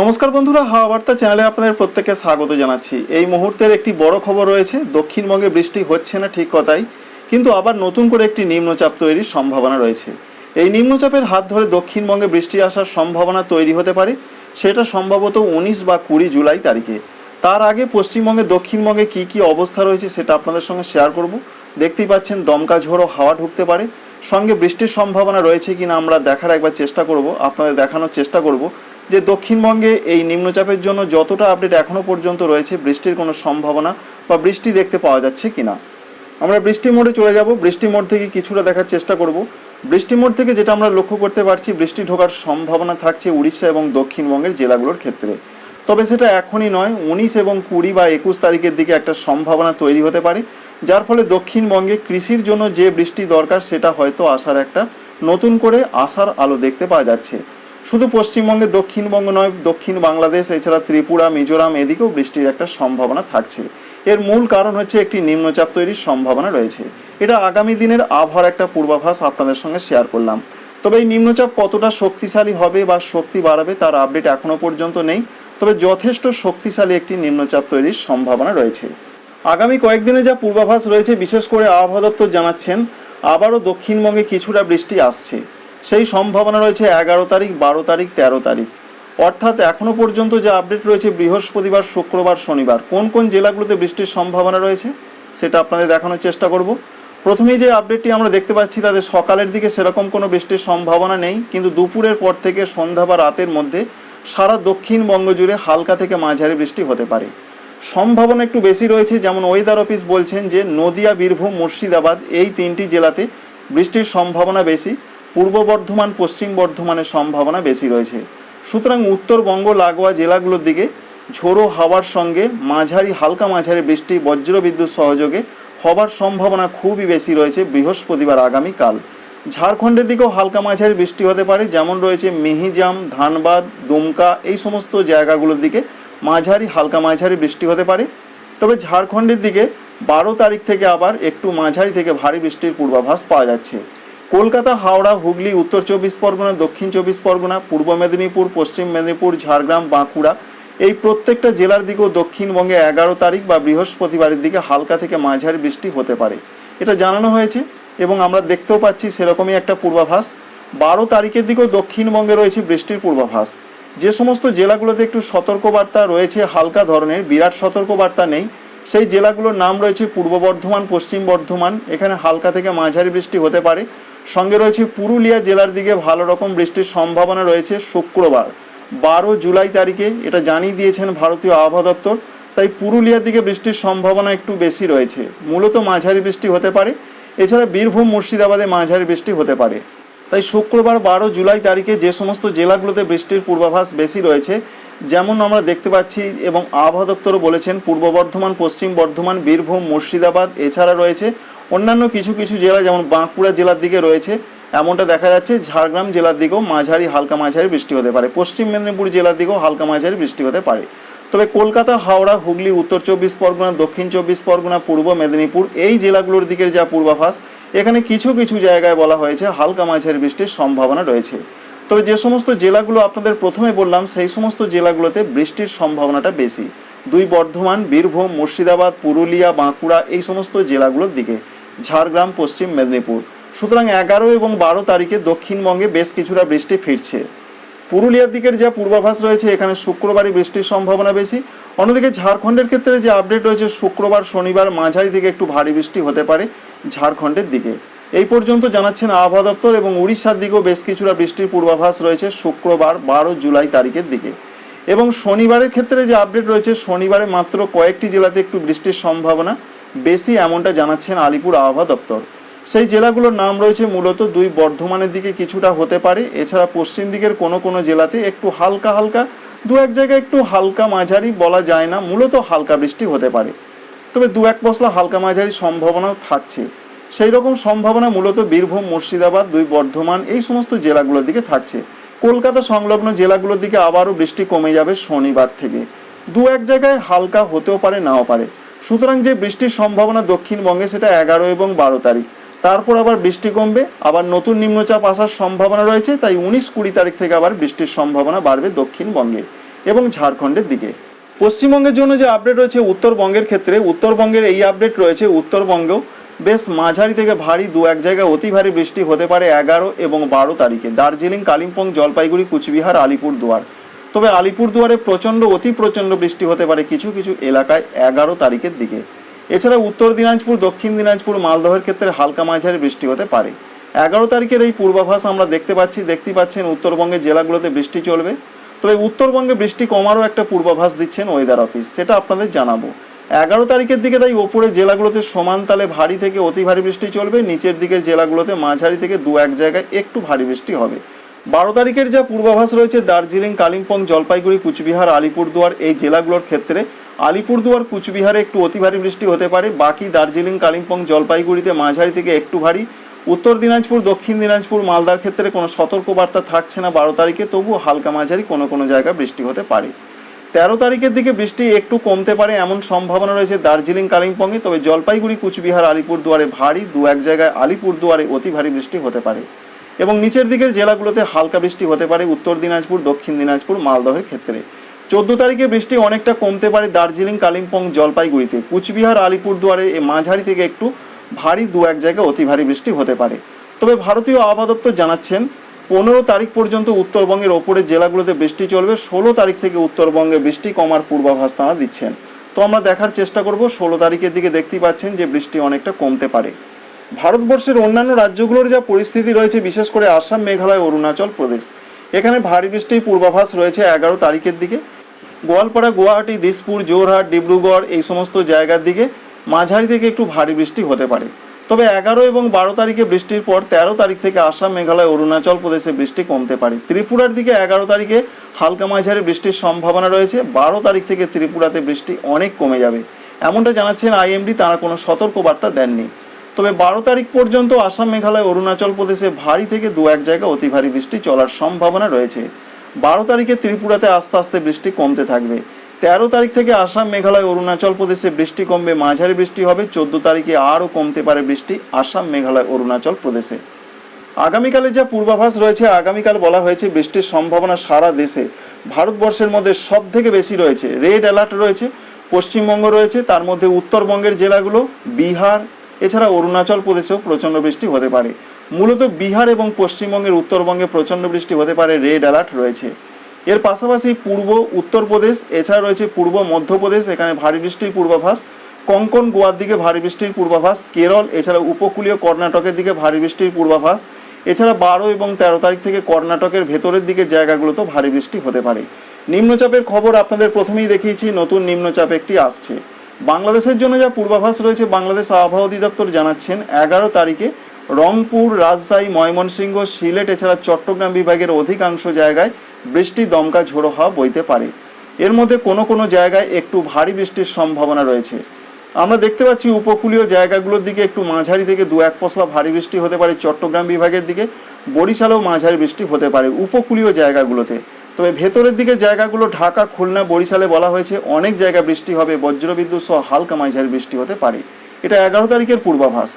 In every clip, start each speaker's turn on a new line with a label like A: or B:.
A: নমস্কার বন্ধুরা, হাওয়া বার্তা চ্যানেলে আপনাদের প্রত্যেককে স্বাগত জানাচ্ছি। এই মুহূর্তের একটি বড় খবর রয়েছে, দক্ষিণবঙ্গে বৃষ্টি হচ্ছে না ঠিক কথাই, কিন্তু আবার নতুন করে একটি নিম্নচাপ তৈরির সম্ভাবনা রয়েছে। এই নিম্নচাপের হাত ধরে দক্ষিণবঙ্গে বৃষ্টি আসার সম্ভাবনা তৈরি হতে পারে, সেটা সম্ভবত উনিশ বা কুড়ি জুলাই তারিখে। তার আগে পশ্চিমবঙ্গে, দক্ষিণবঙ্গে কি কি অবস্থা রয়েছে সেটা আপনাদের সঙ্গে শেয়ার করব। দেখতেই পাচ্ছেন, দমকা ঝোড়ো হাওয়া ঢুকতে পারে। সঙ্গে বৃষ্টির সম্ভাবনা রয়েছে কিনা আমরা দেখার একবার চেষ্টা করব, আপনাদের দেখানোর চেষ্টা করব। যে দক্ষিণবঙ্গে এই নিম্নচাপের জন্য যতটা আপডেট এখনও পর্যন্ত রয়েছে, বৃষ্টির কোনো সম্ভাবনা বা বৃষ্টি দেখতে পাওয়া যাচ্ছে কিনা? আমরা বৃষ্টি মোড়ে চলে যাব। বৃষ্টি মোড় থেকে কিছুটা দেখার চেষ্টা করব। বৃষ্টি মোড় থেকে যেটা আমরা লক্ষ্য করতে পারছি, বৃষ্টি ঢোকার সম্ভাবনা থাকছে উড়িষ্যা এবং দক্ষিণবঙ্গের জেলাগুলোর ক্ষেত্রে। তবে সেটা এখনই নয়, উনিশ এবং কুড়ি বা একুশ তারিখের দিকে একটা সম্ভাবনা তৈরি হতে পারে, যার ফলে দক্ষিণবঙ্গে কৃষির জন্য যে বৃষ্টি দরকার, সেটা হয়তো আসার একটা নতুন করে আসার আলো দেখতে পাওয়া যাচ্ছে। শুধু পশ্চিমবঙ্গে, দক্ষিণবঙ্গ নয়, দক্ষিণ বাংলাদেশ, এছাড়া ত্রিপুরা, মিজোরাম, এদিকেও বৃষ্টির একটা সম্ভাবনা থাকছে। এর মূল কারণ হচ্ছে একটি নিম্নচাপ তৈরির সম্ভাবনা রয়েছে। এটা আগামী দিনের আবহাওয়ার একটা পূর্বাভাস আপনাদের সঙ্গে শেয়ার করলাম। তবে এই নিম্নচাপ কতটা শক্তিশালী হবে বা শক্তি বাড়াবে তার আপডেট এখনও পর্যন্ত নেই। তবে যথেষ্ট শক্তিশালী একটি নিম্নচাপ তৈরির সম্ভাবনা রয়েছে। আগামী কয়েকদিনে যা পূর্বাভাস রয়েছে, বিশেষ করে আবহাওয়া দপ্তর জানাচ্ছেন, আবারও দক্ষিণবঙ্গে কিছুটা বৃষ্টি আসছে। সেই সম্ভাবনা রয়েছে এগারো তারিখ, বারো তারিখ, তেরো তারিখ। অর্থাৎ এখনও পর্যন্ত যে আপডেট রয়েছে বৃহস্পতিবার, শুক্রবার, শনিবার, কোন কোন জেলাগুলোতে বৃষ্টির সম্ভাবনা রয়েছে সেটা আপনাদের দেখানোর চেষ্টা করব। প্রথমেই যে আপডেটটি আমরা দেখতে পাচ্ছি তাদের সকালের দিকে সেরকম কোনো বৃষ্টির সম্ভাবনা নেই, কিন্তু দুপুরের পর থেকে সন্ধ্যা বা রাতের মধ্যে সারা দক্ষিণবঙ্গ জুড়ে হালকা থেকে মাঝারি বৃষ্টি হতে পারে। সম্ভাবনা একটু বেশি রয়েছে, যেমন ওয়েদার অফিস বলছেন যে নদিয়া, বীরভূম, মুর্শিদাবাদ এই তিনটি জেলাতে বৃষ্টির সম্ভাবনা বেশি। পূর্ব বর্ধমান, পশ্চিম বর্ধমানের সম্ভাবনা বেশি রয়েছে। সুতরাং উত্তরবঙ্গ লাগোয়া জেলাগুলোর দিকে ঝোড়ো হাওয়ার সঙ্গে মাঝারি, হালকা মাঝারি বৃষ্টি, বজ্রবিদ্যুৎ সহযোগে হবার সম্ভাবনা খুবই বেশি রয়েছে বৃহস্পতিবার আগামীকাল। ঝাড়খণ্ডের দিকেও হালকা মাঝারি বৃষ্টি হতে পারে, যেমন রয়েছে মিহিজাম, ধানবাদ, দুমকা, এই সমস্ত জায়গাগুলোর দিকে মাঝারি, হালকা মাঝারি বৃষ্টি হতে পারে। তবে ঝাড়খণ্ডের দিকে বারো তারিখ থেকে আবার একটু মাঝারি থেকে ভারী বৃষ্টির পূর্বাভাস পাওয়া যাচ্ছে। কলকাতা, হাওড়া, হুগলি, উত্তর চব্বিশ পরগনা, দক্ষিণ চব্বিশ পরগনা, পূর্ব মেদিনীপুর, পশ্চিম মেদিনীপুর, ঝাড়গ্রাম, বাঁকুড়া এই প্রত্যেকটা জেলার দিকেও দক্ষিণবঙ্গে এগারো তারিখ বা বৃহস্পতিবারের দিকে হালকা থেকে মাঝারি বৃষ্টি হতে পারে। এটা জানানো হয়েছে এবং আমরা দেখতেও পাচ্ছি সেরকমই একটা পূর্বাভাস। বারো তারিখের দিকেও দক্ষিণবঙ্গে রয়েছে বৃষ্টির পূর্বাভাস। যে সমস্ত জেলাগুলোতে একটু সতর্কবার্তা রয়েছে হালকা ধরনের, বিরাট সতর্কবার্তা নেই। সেই জেলাগুলোর নাম রয়েছে পূর্ব বর্ধমান, পশ্চিম বর্ধমান। এখানে হালকা থেকে মাঝারি বৃষ্টি হতে পারে। সঙ্গে রয়েছে পুরুলিয়া জেলার দিকে ভালো রকম বৃষ্টির সম্ভাবনা রয়েছে শুক্রবার। বারো জুলাই তারিখে এটা জানিয়ে দিয়েছেন ভারতীয় আবহাওয়া দপ্তর। তাই পুরুলিয়ার দিকে বৃষ্টির সম্ভাবনা একটু বেশি রয়েছে। মূলত মাঝারি বৃষ্টি হতে পারে। এছাড়া বীরভূম, মুর্শিদাবাদে মাঝারি বৃষ্টি হতে পারে। তাই শুক্রবার বারো জুলাই তারিখে যে সমস্ত জেলাগুলোতে বৃষ্টির পূর্বাভাস বেশি রয়েছে, যেমন আমরা দেখতে পাচ্ছি এবং আবহাওয়া দপ্তরও বলেছেন, পূর্ব বর্ধমান, পশ্চিম বর্ধমান, বীরভূম, মুর্শিদাবাদ, এছাড়া রয়েছে অন্যান্য কিছু কিছু জেলা, যেমন বাঁকুড়া জেলার দিকে রয়েছে, এমনটা দেখা যাচ্ছে ঝাড়গ্রাম জেলার দিকেও মাঝারি, হালকা মাঝারি বৃষ্টি হতে পারে। পশ্চিম মেদিনীপুর জেলার দিকেও হালকা মাঝারি বৃষ্টি হতে পারে। তবে কলকাতা, হাওড়া, হুগলি, উত্তর চব্বিশ পরগনা, দক্ষিণ চব্বিশ পরগনা, পূর্ব মেদিনীপুর, এই জেলাগুলোর দিকের যা পূর্বাভাস, এখানে কিছু কিছু জায়গায় বলা হয়েছে হালকা মাঝারি বৃষ্টির সম্ভাবনা রয়েছে। তবে যে সমস্ত জেলাগুলো আপনাদের প্রথমে বললাম, সেই সমস্ত জেলাগুলোতে বৃষ্টির সম্ভাবনাটা বেশি। দুই বর্ধমান, বীরভূম, মুর্শিদাবাদ, পুরুলিয়া, বাঁকুড়া এই সমস্ত জেলাগুলোর দিকে। ঝাড়গ্রাম, পশ্চিম মেদিনীপুর। সুতরাং এগারো এবং বারো তারিখে দক্ষিণবঙ্গে বেশ কিছুটা বৃষ্টি ফিরছে। পুরুলিয়ার দিকের যা পূর্বাভাস রয়েছে, এখানে শুক্রবারই বৃষ্টির সম্ভাবনা বেশি। অন্যদিকে ঝাড়খণ্ডের ক্ষেত্রে যে আপডেট রয়েছে, শুক্রবার, শনিবার মাঝারি থেকে একটু ভারী বৃষ্টি হতে পারে ঝাড়খণ্ডের দিকে। এই পর্যন্ত জানাচ্ছেন আবহাওয়া দপ্তর এবং উড়িষ্যার দিকেও বেশ কিছুটা বৃষ্টির পূর্বাভাস রয়েছে শুক্রবার, বারো জুলাই তারিখের দিকে। এবং শনিবারের ক্ষেত্রে যে আপডেট রয়েছে, শনিবারে মাত্র কয়েকটি জেলাতে একটু বৃষ্টির সম্ভাবনা। বেশি এমনটা জানাচ্ছেন আলিপুর আবহাওয়া দপ্তর। সেই জেলাগুলোর নাম রয়েছে মূলত দুই, বর্ধমানের দিকে কিছুটা হতে পারে। এছাড়া পশ্চিম দিকের কোনো কোনো জেলাতে একটু হালকা হালকা, দু এক জায়গায় একটু হালকা মাঝারি বলা যায় না, মূলত হালকা বৃষ্টি হতে পারে। তবে দু এক পশলা হালকা মাঝারি সম্ভাবনাও থাকছে। সেই রকম সম্ভাবনা মূলত বীরভূম, মুর্শিদাবাদ, দুই বর্ধমান এই সমস্ত জেলাগুলোর দিকে থাকছে। কলকাতা সংলগ্ন জেলাগুলোর দিকে আবারও বৃষ্টি কমে যাবে শনিবার থেকে। দু এক জায়গায় হালকা হতেও পারে, নাও পারে। সুতরাং যে বৃষ্টির সম্ভাবনা দক্ষিণবঙ্গে সেটা এগারো এবং বারো তারিখ। তারপর আবার বৃষ্টি কমবে, আবার নতুন নিম্নচাপ আসার সম্ভাবনা রয়েছে, তাই উনিশ কুড়ি তারিখ থেকে আবার বৃষ্টির সম্ভাবনা বাড়বে দক্ষিণবঙ্গে এবং ঝাড়খণ্ডের দিকে। পশ্চিমবঙ্গের জন্য যে আপডেট রয়েছে উত্তরবঙ্গের ক্ষেত্রে, উত্তরবঙ্গের এই আপডেট রয়েছে উত্তরবঙ্গেও বেশ মাঝারি থেকে ভারী দু এক জায়গায় অতি ভারী বৃষ্টি হতে পারে এগারো এবং বারো তারিখে। দার্জিলিং, কালিম্পং, জলপাইগুড়ি, কুচবিহার, আলিপুরদুয়ার। তবে আলিপুরদুয়ারে প্রচণ্ড, অতি প্রচণ্ড বৃষ্টি হতে পারে কিছু কিছু এলাকায় এগারো তারিখের দিকে। এছাড়া উত্তর দিনাজপুর, দক্ষিণ দিনাজপুর, মালদহের ক্ষেত্রে হালকা মাঝারি বৃষ্টি হতে পারে। এগারো তারিখের এই পূর্বাভাস আমরা দেখতে পাচ্ছি দেখতে পাচ্ছেন উত্তরবঙ্গের জেলাগুলোতে বৃষ্টি চলবে। তবে উত্তরবঙ্গে বৃষ্টি কমারও একটা পূর্বাভাস দিচ্ছেন ওয়েদার অফিস, সেটা আপনাদের জানাব। এগারো তারিখের দিকে তাই ওপরের জেলাগুলোতে সমান তালে ভারী থেকে অতি ভারী বৃষ্টি চলবে। নিচের দিকের জেলাগুলোতে মাঝারি থেকে দু এক জায়গায় একটু ভারী বৃষ্টি হবে। বারো তারিখের যা পূর্বাভাস রয়েছে, দার্জিলিং, কালিম্পং, জলপাইগুড়ি, কুচবিহার, আলিপুরদুয়ার এই জেলাগুলোর ক্ষেত্রে আলিপুরদুয়ার, কুচবিহারে একটু অতি ভারী বৃষ্টি হতে পারে। বাকি দার্জিলিং, কালিম্পং, জলপাইগুড়িতে মাঝারি থেকে একটু ভারী। উত্তর দিনাজপুর, দক্ষিণ দিনাজপুর, মালদার ক্ষেত্রে কোনো সতর্কবার্তা থাকছে না বারো তারিখে, তবুও হালকা মাঝারি কোনো কোনো জায়গায় বৃষ্টি হতে পারে। তেরো তারিখের দিকে বৃষ্টি একটু কমতে পারে, এমন সম্ভাবনা রয়েছে দার্জিলিং, কালিম্পংয়ে। তবে জলপাইগুড়ি, কুচবিহার, আলিপুরদুয়ারে ভারী, দু এক জায়গায় আলিপুরদুয়ারে অতি ভারী বৃষ্টি হতে পারে। এবং নিচের দিকের জেলাগুলোতে হালকা বৃষ্টি হতে পারে, উত্তর দিনাজপুর, দক্ষিণ দিনাজপুর, মালদহের ক্ষেত্রে। চোদ্দ তারিখে বৃষ্টি অনেকটা কমতে পারে দার্জিলিং, কালিম্পং, জলপাইগুড়িতে। কুচবিহার, আলিপুরদুয়ারে এ মাঝারি থেকে একটু ভারী, দু এক জায়গায় অতি ভারী বৃষ্টি হতে পারে। তবে ভারতীয় আবহাওয়া দপ্তর জানাচ্ছেন পনেরো তারিখ পর্যন্ত উত্তরবঙ্গের ওপরের জেলাগুলোতে বৃষ্টি চলবে, ষোলো তারিখ থেকে উত্তরবঙ্গে বৃষ্টি কমার পূর্বাভাস তারা দিচ্ছেন। তো আমরা দেখার চেষ্টা করব, ষোলো তারিখের দিকে দেখতেই পাচ্ছেন যে বৃষ্টি অনেকটা কমতে পারে। ভারতবর্ষের অন্যান্য রাজ্যগুলোর যা পরিস্থিতি রয়েছে, বিশেষ করে আসাম, মেঘালয়, অরুণাচল প্রদেশ। এখানে ভারী বৃষ্টির পূর্বাভাস রয়েছে এগারো তারিখের দিকে। গোয়ালপাড়া, গুয়াহাটি, দিসপুর জোরহাট ডিব্রুগড় এই সমস্ত জায়গার দিকে মাঝারি থেকে একটু ভারী বৃষ্টি হতে পারে। তবে এগারো এবং বারো তারিখে বৃষ্টির পর তেরো তারিখ থেকে আসাম, মেঘালয়, অরুণাচল প্রদেশে বৃষ্টি কমতে পারে। ত্রিপুরার দিকে এগারো তারিখে হালকা মাঝারি বৃষ্টির সম্ভাবনা রয়েছে। বারো তারিখ থেকে ত্রিপুরাতে বৃষ্টি অনেক কমে যাবে। এমনটা জানাচ্ছেন আইএমডি, তারা কোনো সতর্কবার্তা দেননি। তবে বারো তারিখ পর্যন্ত আসাম, মেঘালয়, অরুণাচল প্রদেশে ভারী থেকে দু এক জায়গায় অতি ভারী বৃষ্টি চলার সম্ভাবনা রয়েছে। বারো তারিখে ত্রিপুরাতে আস্তে আস্তে বৃষ্টি কমতে থাকবে। তেরো তারিখ থেকে আসাম, মেঘালয়, অরুণাচল প্রদেশে বৃষ্টি কমবে, মাঝারি বৃষ্টি হবে, চোদ্দ তারিখে আরও কমতে পারে বৃষ্টি আসাম, মেঘালয়, অরুণাচল প্রদেশে। আগামীকালে যা পূর্বাভাস রয়েছে, আগামীকাল বলা হয়েছে বৃষ্টির সম্ভাবনা সারা দেশে। ভারতবর্ষের মধ্যে সব থেকে বেশি রয়েছে, রেড অ্যালার্ট রয়েছে, পশ্চিমবঙ্গ রয়েছে, তার মধ্যে উত্তরবঙ্গের জেলাগুলো, বিহার, এছাড়া অরুণাচল প্রদেশেও প্রচণ্ড বৃষ্টি হতে পারে। মূলত বিহার এবং পশ্চিমবঙ্গের উত্তরবঙ্গে প্রচণ্ড বৃষ্টি হতে পারে, রেড অ্যালার্ট রয়েছে। এর পাশাপাশি পূর্ব উত্তরপ্রদেশ এছাড়া রয়েছে পূর্ব মধ্যপ্রদেশ এখানে ভারী বৃষ্টির পূর্বাভাস। কঙ্কন গোয়ার দিকে ভারী বৃষ্টির পূর্বাভাস, কেরল, এছাড়া উপকূলীয় কর্ণাটকের দিকে ভারী বৃষ্টির পূর্বাভাস। এছাড়া বারো এবং তেরো তারিখ থেকে কর্ণাটকের ভেতরের দিকে জায়গাগুলোতেও ভারী বৃষ্টি হতে পারে। নিম্নচাপের খবর আপনাদের প্রথমেই দেখিয়েছি, নতুন নিম্নচাপ একটি আসছে। বাংলাদেশের জন্য যা পূর্বাভাস রয়েছে, বাংলাদেশ আবহাওয়া অধিদপ্তর জানাচ্ছেন, এগারো তারিখে রংপুর, রাজশাহী, ময়মনসিংহ, সিলেট, এছাড়া চট্টগ্রাম বিভাগের অধিকাংশ জায়গায় বৃষ্টি দমকা ঝোড়ো হওয়া বইতে পারে। এর মধ্যে কোনো কোনো জায়গায় একটু ভারী বৃষ্টির সম্ভাবনা রয়েছে। আমরা দেখতে পাচ্ছি উপকূলীয় জায়গাগুলোর দিকে একটু মাঝারি থেকে দু এক পশলা ভারী বৃষ্টি হতে পারে চট্টগ্রাম বিভাগের দিকে। বরিশালেও মাঝারি বৃষ্টি হতে পারে উপকূলীয় জায়গাগুলোতে। তবে ভেতরের দিকে জায়গাগুলো ঢাকা, খুলনা, বরিশালে বলা হয়েছে অনেক জায়গা বৃষ্টি হবে। বজ্রবিদ্যুৎ সহ হালকা মাঝারি বৃষ্টি হতে পারে। এটা এগারো তারিখের পূর্বাভাস।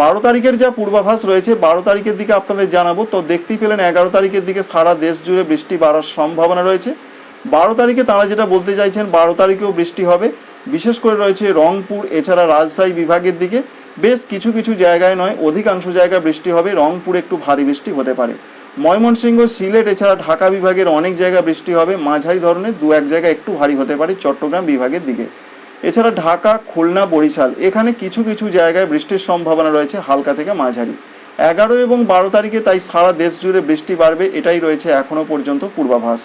A: বারো তারিখের যা পূর্বাভাস রয়েছে, বারো তারিখের দিকে আপনাদের জানাব। তো দেখতেই পেলেন, এগারো তারিখের দিকে সারা দেশ জুড়ে বৃষ্টি বাড়ার সম্ভাবনা রয়েছে। বারো তারিখে তারা যেটা বলতে চাইছেন, বারো তারিখেও বৃষ্টি হবে। বিশেষ করে রয়েছে রংপুর, এছাড়া রাজশাহী বিভাগের দিকে। বেশ কিছু কিছু জায়গায় নয়, অধিকাংশ জায়গায় বৃষ্টি হবে। রংপুরে একটু ভারী বৃষ্টি হতে পারে। ময়মনসিংহ, সিলেট, এছাড়া ঢাকা বিভাগের অনেক জায়গায় বৃষ্টি হবে। মাঝারি ধরনের দু এক জায়গায় একটু ভারী হতে পারে চট্টগ্রাম বিভাগের দিকে। এছাড়া ঢাকা, খুলনা, বরিশাল, এখানে কিছু কিছু জায়গায় বৃষ্টির সম্ভাবনা রয়েছে হালকা থেকে মাঝারি। এগারো এবং বারো তারিখে তাই সারা দেশ জুড়ে বৃষ্টি বাড়বে, এটাই রয়েছে এখনও পর্যন্ত পূর্বাভাস।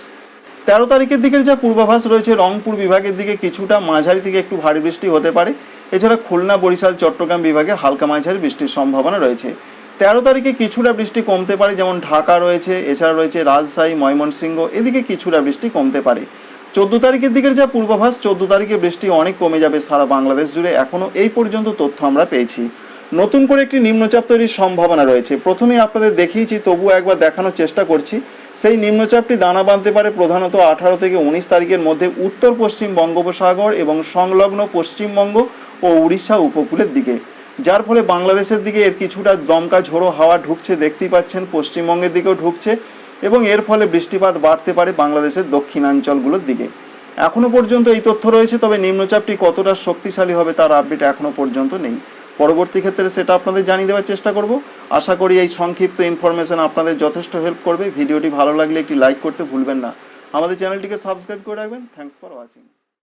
A: তেরো তারিখের দিকের যা পূর্বাভাস রয়েছে, রংপুর বিভাগের দিকে কিছুটা মাঝারি থেকে একটু ভারী বৃষ্টি হতে পারে। এছাড়া খুলনা, বরিশাল, চট্টগ্রাম বিভাগে হালকা মাঝারি বৃষ্টির সম্ভাবনা রয়েছে। তেরো তারিখে কিছুটা বৃষ্টি কমতে পারে, যেমন ঢাকা রয়েছে, এছাড়া রয়েছে রাজশাহী, ময়মনসিংহ, এদিকে কিছুটা বৃষ্টি কমতে পারে। চোদ্দ তারিখের দিকের যা পূর্বাভাস, চোদ্দ তারিখে বৃষ্টি অনেক কমে যাবে সারা বাংলাদেশ জুড়ে। এখনও এই পর্যন্ত তথ্য আমরা পেয়েছি। নতুন করে একটি নিম্নচাপ তৈরির সম্ভাবনা রয়েছে। প্রথমে আপনাদের দেখিয়েছি, তবুও একবার দেখানোর চেষ্টা করছি। সেই নিম্নচাপটি দানা বাঁধতে পারে প্রধানত আঠারো থেকে উনিশ তারিখের মধ্যে উত্তর পশ্চিম বঙ্গোপসাগর এবং সংলগ্ন পশ্চিমবঙ্গ ও উড়িষ্যা উপকূলের দিকে। যার ফলে বাংলাদেশের দিকে এর কিছুটা দমকা ঝোড়ো হাওয়া ঢুকছে, দেখতেই পাচ্ছেন, পশ্চিমবঙ্গের দিকেও ঢুকছে। এবং এর ফলে বৃষ্টিপাত বাড়তে পারে বাংলাদেশের দক্ষিণাঞ্চলগুলোর দিকে। এখনও পর্যন্ত এই তথ্য রয়েছে, তবে নিম্নচাপটি কতটা শক্তিশালী হবে তার আপডেট এখনও পর্যন্ত নেই। পরবর্তী ক্ষেত্রে সেটা আপনাদের জানিয়ে দেওয়ার চেষ্টা করব। আশা করি এই সংক্ষিপ্ত ইনফরমেশন আপনাদের যথেষ্ট হেল্প করবে। ভিডিওটি ভালো লাগলে একটি লাইক করতে ভুলবেন না। আমাদের চ্যানেলটিকে সাবস্ক্রাইব করে রাখবেন। Thanks for watching